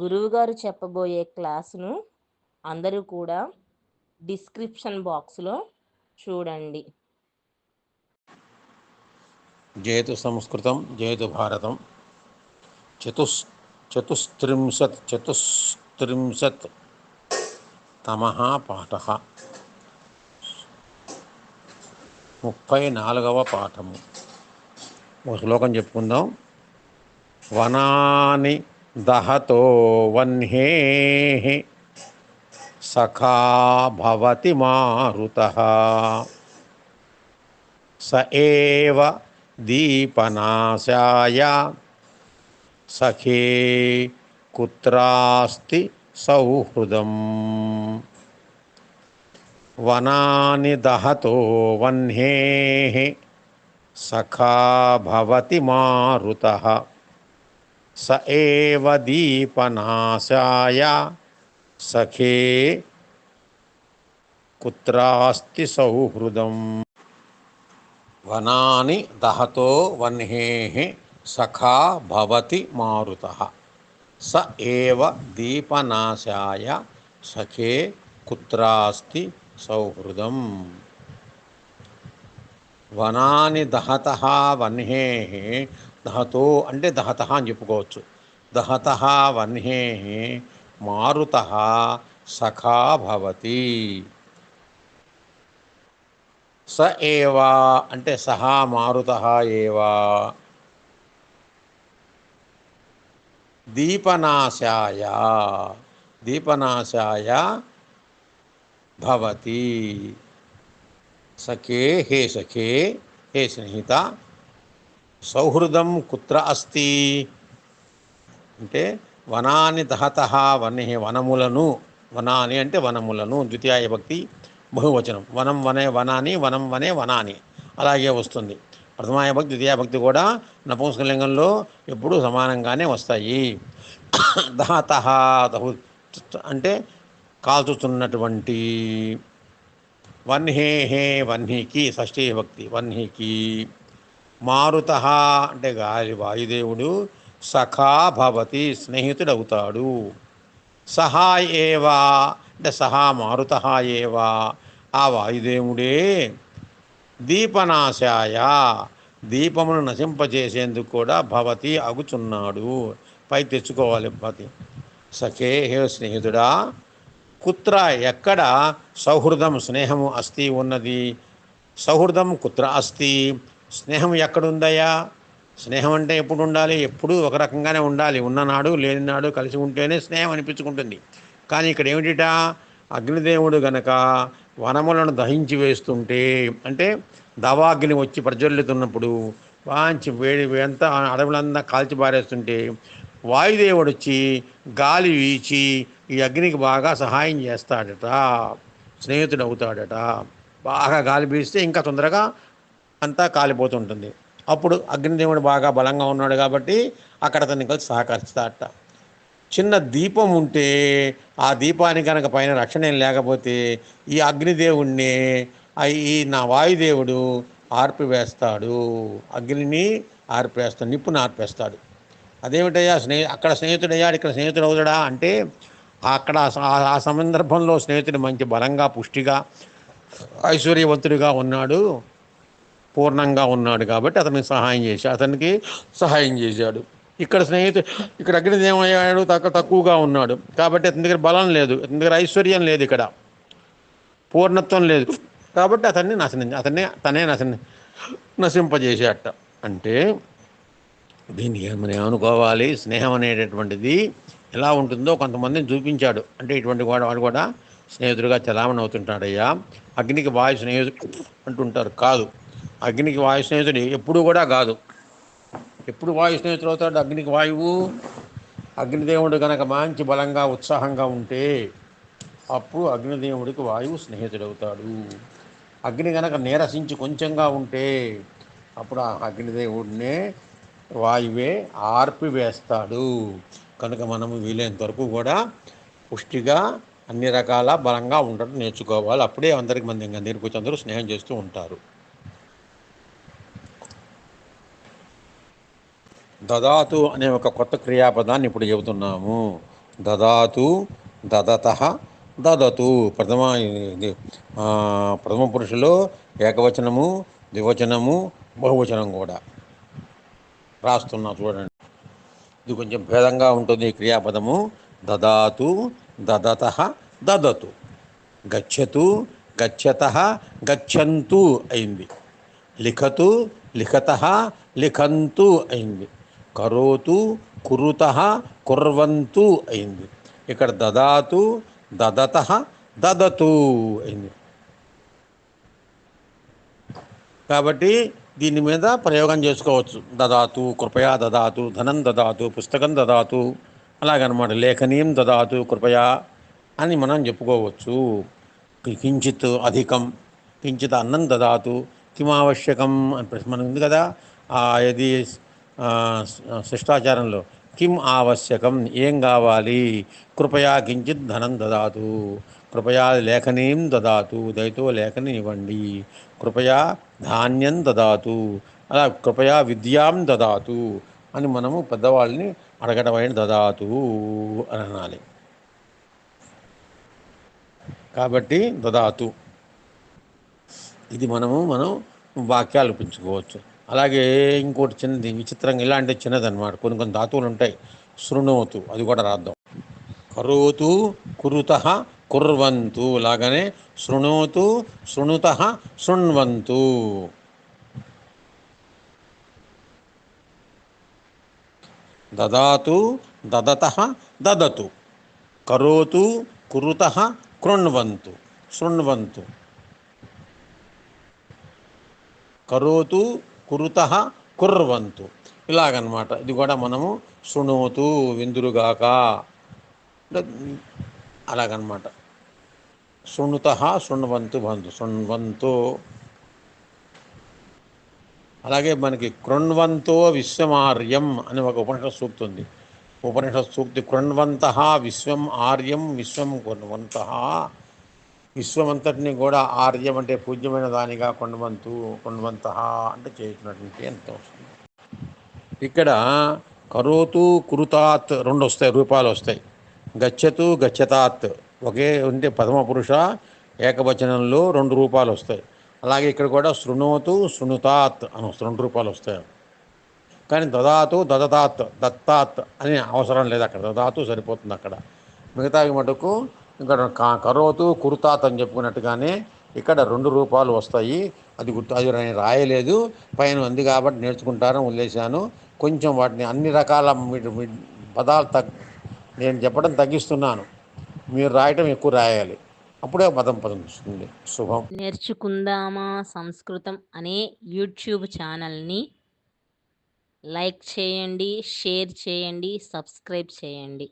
గురువుగారు చెప్పబోయే క్లాసును అందరూ కూడా డిస్క్రిప్షన్ బాక్స్లో చూడండి. జయతు సంస్కృతం జయతు భారతం. చతుస్ చతుస్త్రింశత్ చతుస్త్రింశత్ తమ పాఠ. ముప్పై నాలుగవ పాఠము. ఒక శ్లోకం చెప్పుకుందాం. వనాని దహతో వన్హే సఖా భవతి మారుత స ఏవ దీపనాశాయ సఖే కుత్రాస్తి సౌహృదం వనాని దహతో వన్హే సఖా భవతి మారుత స ఏవ దీపనాశాయ సఖే కుత్రాస్తి సౌహృదం వనాని దహతో వన్హే సఖా భవతి మారుత స ఏవ దీపనాశాయ సఖే కుత్రాస్తి సౌహృదం వనాని దహత వన్హే దహతో అంటే దహత అని చెప్పుకోవచ్చు. దహత వన్హే మారుత సఖా భవతి. స ఏవా అంటే సహా మారుత ఏవా. దీపనాశాయ దీపనాశాయ భవతి. సఖే హే సఖే హే స్నేహిత సౌహృదం కుత్ర అస్తి. అంటే వనాని దహత వన్హి వనములను వనాని అంటే వనములను ద్వితీయ భక్తి బహువచనం. వనం వనే వనాని వనం వనే వనాని. అలాగే వస్తుంది. ప్రథమాయ భక్తి ద్వితీయ భక్తి కూడా నపుంసకలింగంలో ఎప్పుడూ సమానంగానే వస్తాయి. దహత అంటే కాల్చుతున్నటువంటి. వన్హే హే వన్హికి షష్ఠీ భక్తి వన్హికి. మారుత అంటే గాలి వాయుదేవుడు సఖా భవతి స్నేహితుడవుతాడు. సహా ఏవా అంటే సహా మారుత ఏవా? ఆ వాయుదేవుడే దీపనాశాయ దీపమును నశింపజేసేందుకు కూడా భవతి అగుచున్నాడు పై తెచ్చుకోవాలి భవతి. సఖే హే స్నేహితుడా కుత్ర ఎక్కడ సౌహృదం స్నేహము అస్తి ఉన్నది? సౌహృదం కుత్ర అస్తి స్నేహం ఎక్కడుందయ్యా? స్నేహం అంటే ఎప్పుడు ఉండాలి ఎప్పుడు ఒక రకంగానే ఉండాలి. ఉన్ననాడు లేనినాడు కలిసి ఉంటేనే స్నేహం అనిపించుకుంటుంది. కానీ ఇక్కడ ఏమిటిట? అగ్నిదేవుడు గనక వనములను దహించి వేస్తుంటే అంటే దవాగ్ని వచ్చి ప్రజ్వల్లుతున్నప్పుడు వాంచి వేడి ఎంత అడవులంతా కాల్చి పారేస్తుంటే వాయుదేవుడు వచ్చి గాలి వీచి ఈ అగ్నికి బాగా సహాయం చేస్తాడట. స్నేహితుడు అవుతాడట బాగా గాలి పీస్తే ఇంకా తొందరగా అంతా కాలిపోతుంటుంది. అప్పుడు అగ్నిదేవుడు బాగా బలంగా ఉన్నాడు కాబట్టి అక్కడ అతన్ని కలిసి సహకరిస్తాడట. చిన్న దీపం ఉంటే ఆ దీపానికి కనుక పైన రక్షణ ఏం లేకపోతే ఈ అగ్నిదేవుణ్ణి ఈ నా వాయుదేవుడు ఆర్పివేస్తాడు. అగ్నిని ఆర్పేస్తాడు నిప్పుని ఆర్పేస్తాడు అదేమిటయ్యా స్నేహి అక్కడ స్నేహితుడయ్యాడు ఇక్కడ స్నేహితుడు అవుతాడా అంటే అక్కడ ఆ సందర్భంలో స్నేహితుడు మంచి బలంగా పుష్టిగా ఐశ్వర్యవంతుడిగా ఉన్నాడు. పూర్ణంగా ఉన్నాడు కాబట్టి అతనికి సహాయం చేసి అతనికి సహాయం చేశాడు. ఇక్కడ స్నేహితుడు ఇక్కడ అగ్నిది ఏమయ్యాడు తక్కువ తక్కువగా ఉన్నాడు. కాబట్టి అతని దగ్గర బలం లేదు. అతని దగ్గర ఐశ్వర్యం లేదు ఇక్కడ. పూర్ణత్వం లేదు. కాబట్టి అతన్ని నశనం అతన్ని తనే నశన నశింపజేసేట. అంటే దీన్ని మనం ఏమనుకోవాలి స్నేహం అనేటటువంటిది ఎలా ఉంటుందో కొంతమందిని చూపించాడు. అంటే ఇటువంటి వాడు వాడు కూడా స్నేహితుడిగా చలామణి అవుతుంటాడయ్యా. అగ్నికి వాయు స్నేహితుడు అంటుంటారు. కాదు. అగ్నికి వాయు స్నేహితుడు ఎప్పుడు కూడా కాదు. ఎప్పుడు వాయు స్నేహితుడు అవుతాడు? అగ్నికి వాయువు అగ్నిదేవుడు కనుక మంచి బలంగా ఉత్సాహంగా ఉంటే అప్పుడు అగ్నిదేవుడికి వాయువు స్నేహితుడవుతాడు అగ్ని కనుక నీరసించి కొంచెంగా ఉంటే అప్పుడు ఆ అగ్నిదేవుడినే వాయువే ఆర్పివేస్తాడు. కనుక మనము వీలైనంత వరకు కూడా పుష్టిగా అన్ని రకాల బలంగా ఉండటం నేర్చుకోవాలి. అప్పుడే అందరికి మంది ఇంకా నేర్పుచ్చి అందరూ స్నేహం చేస్తూ ఉంటారు. దదాతు అనే ఒక కొత్త క్రియాపదాన్ని ఇప్పుడు చెబుతున్నాము. దదాతు దదత దదతు. ప్రథమ ప్రథమ పురుషులో ఏకవచనము ద్వివచనము బహువచనం కూడా రాస్తున్నా చూడండి. ఇది కొంచెం భేదంగా ఉంటుంది ఈ క్రియాపదము. దదాతు దదత దదతు. గచ్చతు గచ్చత గచ్చంతు అయింది. లిఖతు లిఖత లిఖంతు అయింది. కరోతు కురుత కుర్వంతు అయింది. ఇక్కడ దదాతు దదత దదతు అయింది. కాబట్టి దీని మీద ప్రయోగం చేసుకోవచ్చు. దదాతు కృపయా దదాతు ధనం దదాతు పుస్తకం దదాతు అలాగనమాట లేఖనీయం దదాతు కృపయా అని మనం చెప్పుకోవచ్చు. కించిత్ అధికం కించిత్ అన్నం దదాతు కిమావశ్యకం అని ప్రశ్న ఉంది కదా. ఆ ఇది శిష్టాచారంలో. కిం ఆవశ్యకం? ఏం కావాలి? కృపయా కించిత్ ధనం దదాతు. కృపయా లేఖనీం దదాతు. దయతో లేఖని ఇవ్వండి. కృపయా ధాన్యం దదాతు. అలా కృపయా విద్యాం దదాతు అని మనము పెద్దవాళ్ళని అడగడమైన దదాతు అని అనాలి. కాబట్టి దదాతు. ఇది మనము మనం వాక్యాలు పెంచుకోవచ్చు అలాగే ఇంకోటి చిన్నది విచిత్రంగా ఇలాంటి చిన్నది అనమాట కొన్ని కొన్ని ధాతువులు ఉంటాయి. శృణోతు అది కూడా రాద్దాం. కరోతు కురుత కుర్వంతు లాగానే శృణోతు శృణుత శృణ్వంతు. దదాతు దదత దదతు. కరోతు కురుత కృణ్వంతు శృణ్వంతు. కరోతు కురుత కుర్వంతు ఇలాగనమాట. ఇది కూడా మనము శృణోతు విందురుగాక. అలాగనమాట. శృణుత శృణ్వంతు బంతు శృణ్వంతు అలాగే మనకి కృణ్వంతో విశ్వమార్యం అని ఒక ఉపనిషత్ సూక్తి ఉంది. ఉపనిషత్ సూక్తి కృణ్వంత విశ్వం ఆర్యం విశ్వం కృణ్వంత విశ్వమంతటిని కూడా ఆర్యం అంటే పూజ్యమైన దానిగా కొండవంతు కొండవంత అంటే చేసినటువంటి ఎంత వస్తుంది. ఇక్కడ కరోతు కురుతాత్ రెండు వస్తాయి రూపాలు వస్తాయి. గచ్చతు గచ్చతాత్. ఒకే ఉంటే ప్రథమ పురుష ఏకవచనంలో రెండు రూపాలు వస్తాయి. అలాగే ఇక్కడ కూడా శృణోతు శృణుతాత్ అని రెండు రూపాలు వస్తాయి. కానీ దదాతు దదతాత్ దత్తాత్ అని అవసరం లేదు అక్కడ. దదాతు సరిపోతుంది అక్కడ. మిగతా మటుకు ఇక్కడ కరోతు కుర్తాత్ అని చెప్పుకున్నట్టుగానే ఇక్కడ రెండు రూపాలు వస్తాయి. అది గుర్తు అది రాయలేదు. పైన ఉంది కాబట్టి నేర్చుకుంటారని వదిలేశాను. కొంచెం వాటిని అన్ని రకాల పదాలు తగ్ నేను చెప్పడం తగ్గిస్తున్నాను. మీరు రాయటం ఎక్కువ రాయాలి. అప్పుడే పదం పదం వస్తుంది శుభం. నేర్చుకుందామా సంస్కృతం అనే యూట్యూబ్ ఛానల్ని లైక్ చేయండి షేర్ చేయండి సబ్స్క్రైబ్ చేయండి.